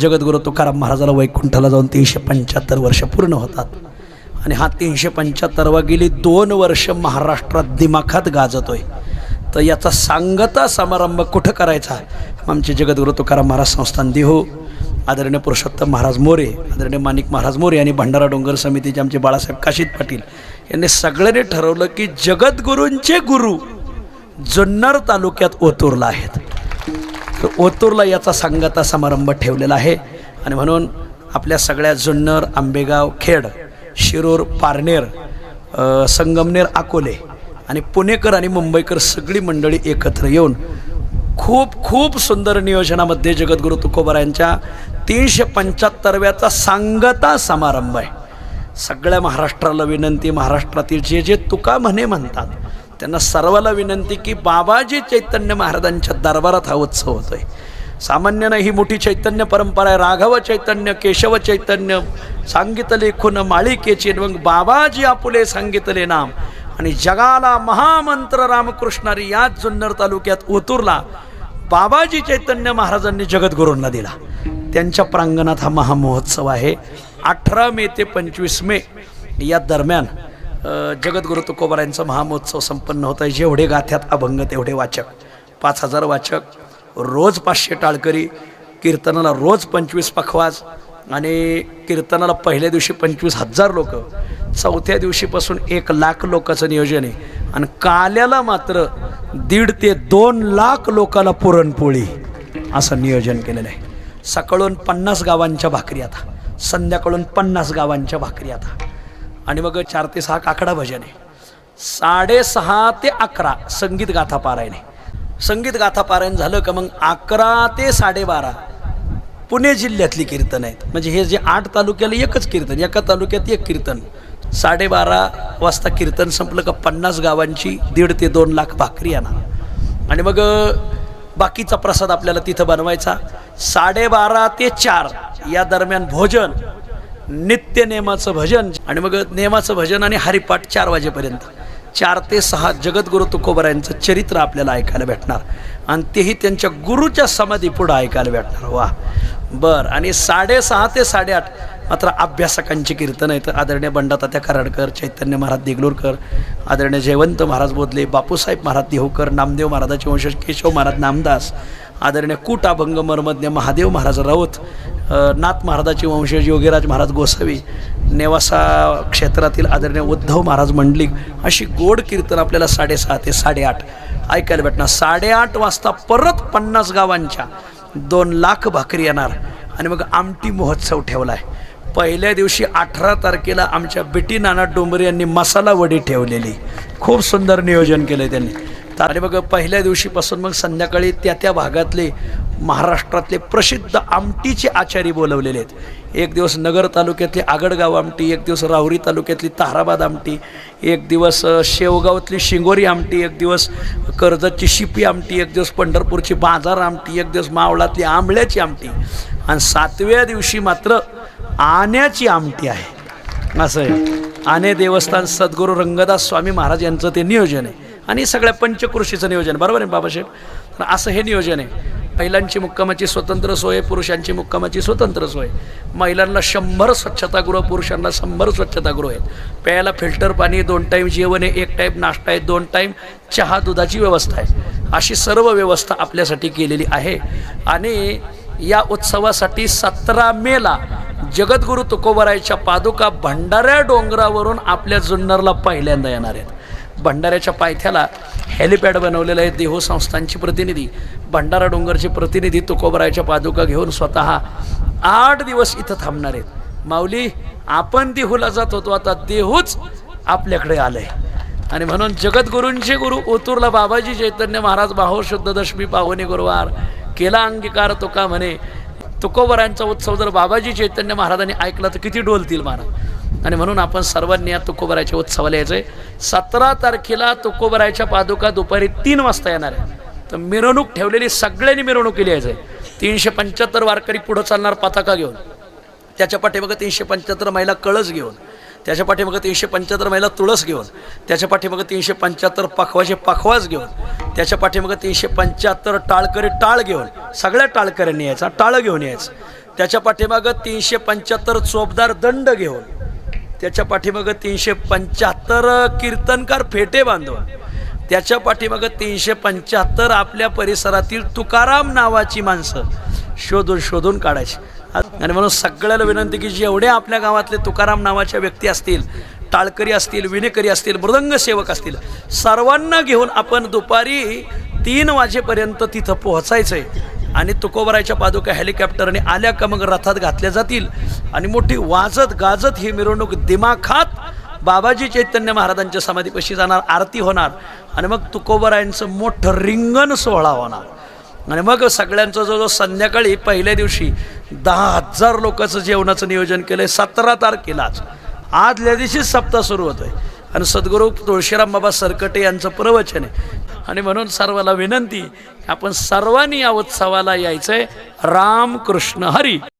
जगद्गुरु तुकाराम महाराजाला वैकुंठाला जाऊन तीनशे पंच्याहत्तर वर्ष पूर्ण होतात. आणि हा तीनशे पंच्याहत्तरवा गेली दोन वर्ष महाराष्ट्रात दिमाखात गाजतोय. तर याचा सांगता समारंभ कुठं करायचा? आमचे जगद्गुरु तुकाराम महाराज संस्थान देहू आदरणीय पुरुषोत्तम महाराज मोरे आदरणीय माणिक महाराज मोरे आणि भंडारा डोंगर समितीचे आमचे बाळासाहेब काशीद पाटील यांनी सगळ्यांनी ठरवलं की जगद्गुरूंचे गुरु जुन्नर तालुक्यात ओतूरला आहेत. ओतूरला याचा सांगता समारंभ ठेवलेला आहे. आणि म्हणून आपल्या सगळ्या जुन्नर आंबेगाव खेड शिरूर पारनेर संगमनेर अकोले आणि पुणेकर आणि मुंबईकर सगळी मंडळी एकत्र येऊन खूप खूप सुंदर नियोजनामध्ये जगद्गुरु तुकोबरायांच्या तीनशे पंच्याहत्तरव्याचा सांगता समारंभ आहे. सगळ्या महाराष्ट्राला विनंती महाराष्ट्रातील जे जे तुका म्हणे म्हणतात त्यांना सर्वाला विनंती की बाबाजी चैतन्य महाराजांच्या दरबारात हा उत्सव होतोय. सामान्यानं ही मोठी चैतन्य परंपरा आहे. राघव चैतन्य केशव चैतन्य सांगितले खुन माळिकेची मग बाबाजी आपुले सांगितले नाम. आणि जगाला महामंत्र रामकृष्णारी याच जुन्नर तालुक्यात ओतूरला बाबाजी चैतन्य महाराजांनी जगद्गुरूंना दिला. त्यांच्या प्रांगणात हा महामहोत्सव आहे. अठरा मे ते पंचवीस मे या दरम्यान अ, जगद्गुरु तुकोबारायांचा महामहोत्सव संपन्न होत आहे. जेवढे गाथ्यात अभंग तेवढे वाचक. पाच हजार वाचक. रोज पाचशे टाळकरी. कीर्तनाला रोज पंचवीस पखवाज आणि कीर्तनाला पहिल्या दिवशी पंचवीस हजार लोक. चौथ्या दिवशीपासून एक लाख लोकांचं नियोजन आहे. आणि काल्याला मात्र दीड ते दोन लाख लोकाला पुरणपोळी असं नियोजन केलेलं आहे. सकाळून पन्नास गावांच्या भाकरी आता. संध्याकाळून पन्नास गावांच्या भाकरी आता. आणि मग चार ते सहा काकडा भजन. आहे साडेसहा ते अकरा संगीत गाथा पारायण. आहे संगीत गाथा पारायण झालं का मग अकरा ते साडेबारा पुणे जिल्ह्यातली कीर्तन आहेत. म्हणजे हे जे आठ तालुक्याला एकच कीर्तन एका तालुक्यात एक कीर्तन. साडेबारा वाजता कीर्तन संपलं का पन्नास गावांची दीड ते दोन लाख भाकरी आणा. आणि मग बाकीचा प्रसाद आपल्याला तिथं बनवायचा. साडेबारा ते चार या दरम्यान भोजन. नित्य नेमाचं भजन. आणि मग नेमाचं भजन आणि हरिपाठ चार वाजेपर्यंत. चार ते सहा जगद्गुरु तुकोबरायांचं चरित्र आपल्याला ऐकायला भेटणार. आणि तेही त्यांच्या गुरुच्या समाधी पुढं ऐकायला भेटणार. वा. बर. आणि साडेसहा ते साडेआठ मात्र अभ्यासकांची कीर्तन आहेत. आदरणीय बंडातात्या कराडकर चैतन्य महाराज देगलूरकर आदरणीय जयवंत महाराज बोधले बापूसाहेब महाराज देहूकर नामदेव महाराजाचे वंशज केशव महाराज नामदास आदरणीय कूट अभंग मर्मज्ञ महादेव महाराज राऊत नाथ महाराजाचे वंशज योगीराज महाराज गोसावी नेवासा क्षेत्रातील आदरणीय उद्धव महाराज मंडलिक अशी गोड कीर्तन आपल्याला साडेसहा ते साडेआठ ऐकायला भेटणार. साडेआठ वाजता परत पन्नास गावांच्या दोन लाख भाकरी येणार आणि मग आमटी महोत्सव ठेवला आहे पहिल्या दिवशी अठरा तारखेला आमच्या बिटी नाना डोंबरे यांनी मसाला वडी ठेवलेली. खूप सुंदर नियोजन केलं त्यांनी. तर आणि मग पहिल्या दिवशीपासून मग संध्याकाळी त्या त्या भागातले महाराष्ट्रातले प्रसिद्ध आमटीचे आचारी बोलवलेले आहेत. एक दिवस नगर तालुक्यातली आगडगाव आमटी एक दिवस राहुरी तालुक्यातली ताहराबाद आमटी एक दिवस शेवगावातली शिंगोरी आमटी एक दिवस कर्जतची शिपी आमटी एक दिवस पंढरपूरची बाजार आमटी एक दिवस मावळातली आंबळ्याची आमटी. आणि सातव्या दिवशी मात्र आण्याची आमटी आहे. असं आहे. आने देवस्थान सद्गुरू रंगदास स्वामी महाराज यांचं ते नियोजन आहे. आणि सगळ्या पंचकृषीचं नियोजन. बरोबर आहे बाबासाहेब? तर असं हे नियोजन आहे. महिलांची मुक्कामाची स्वतंत्र सोय पुरुषांची मुक्कामाची स्वतंत्र सोय. महिलांना शंभर स्वच्छतागृह पुरुषांना शंभर स्वच्छतागृह आहेत. प्यायला फिल्टर पाणी दोन टाईम जेवण आहे एक टाईम नाश्ता आहे दोन टाईम चहा दुधाची व्यवस्था आहे. अशी सर्व व्यवस्था आपल्यासाठी केलेली आहे. आणि या उत्सवासाठी सतरा मेला जगद्गुरु तुकोबरायच्या पादुका भंडाऱ्या डोंगरावरून आपल्या जुन्नरला पहिल्यांदा येणार आहेत. भंडाऱ्याच्या पायथ्याला हेलिपॅड बनवलेलं आहे देहो संस्थांची प्रतिनिधी. भंडारा डोंगरचे प्रतिनिधी तुकोबरायच्या पादुका घेऊन स्वतः आठ दिवस इथं थांबणार आहेत. माऊली आपण देहूला जात होतो आता देहूच आपल्याकडे आलंय. आणि म्हणून जगद्गुरूंचे गुरु ओतूरला बाबाजी चैतन्य महाराज बाहो शुद्ध दशमी पाहुणे गुरुवार केला अंगीकार तुका म्हणे. तुकोबरांचा उत्सव जर बाबाजी चैतन्य महाराजांनी ऐकला तर किती डोलतील महाराज? आणि म्हणून आपण सर्वांनी या तुकोबराच्या उत्सवाला यायचं आहे सतरा तारखेला तुकोबरायच्या पादुका दुपारी तीन वाजता येणार आहे तर मिरवणूक ठेवलेली सगळ्यांनी मिरवणुकीला यायचं आहे. तीनशे पंच्याहत्तर वारकरी पुढं चालणार पताका घेऊन. त्याच्या पाठीमागं तीनशे पंच्याहत्तर महिला कळस घेऊन. त्याच्या पाठीमागं तीनशे पंच्याहत्तर महिला तुळस घेऊन. त्याच्या पाठीमागं तीनशे पंच्याहत्तर पखवाचे पखवाज घेऊन. त्याच्या पाठीमागं तीनशे पंच्याहत्तर टाळकरी टाळ घेऊन. सगळ्या टाळकऱ्यांनी यायचा. टाळं घेऊन यायचं. त्याच्या पाठीमागं तीनशे पंच्याहत्तर चोपदार दंड घेऊन. त्याच्या पाठीमागं तीनशे पंच्याहत्तर कीर्तनकार फेटे बांधव त्याच्या पाठीमागं तीनशे पंच्याहत्तर आपल्या परिसरातील तुकाराम नावाची माणसं शोधून शोधून काढायची. आणि म्हणून सगळ्याला विनंती की जेवढे आपल्या गावातले तुकाराम नावाच्या व्यक्ती असतील टाळकरी असतील विनेकरी असतील मृदंग सेवक असतील सर्वांना घेऊन आपण दुपारी तीन वाजेपर्यंत तिथं पोहोचायचं आहे आणि तुकोबरायच्या पादुका हेलिकॉप्टरने आल्या का मग रथात घातल्या जातील? आणि मोठी वाजत गाजत ही मिरवणूक दिमाखात बाबाजी चैतन्य महाराजांच्या समाधीपाशी जाणार आरती होणार. आणि मग तुकोबरायांचं मोठं रिंगण सोहळा होणार. आणि मग सगळ्यांचं जो जो संध्याकाळी पहिल्या दिवशी दहा हजार लोकांचं जेवणाचं नियोजन केलं आहे सतरा तारखेलाच आदल्या दिवशीच सप्ताह सुरू होतोय. आणि सद्गुरू तुळशीराम बाबा सरकटे यांचं प्रवचन आहे. आणि म्हणून सर्वाला विनंती आपण सर्वांनी या उत्सवाला यायचंय. राम कृष्ण हरी.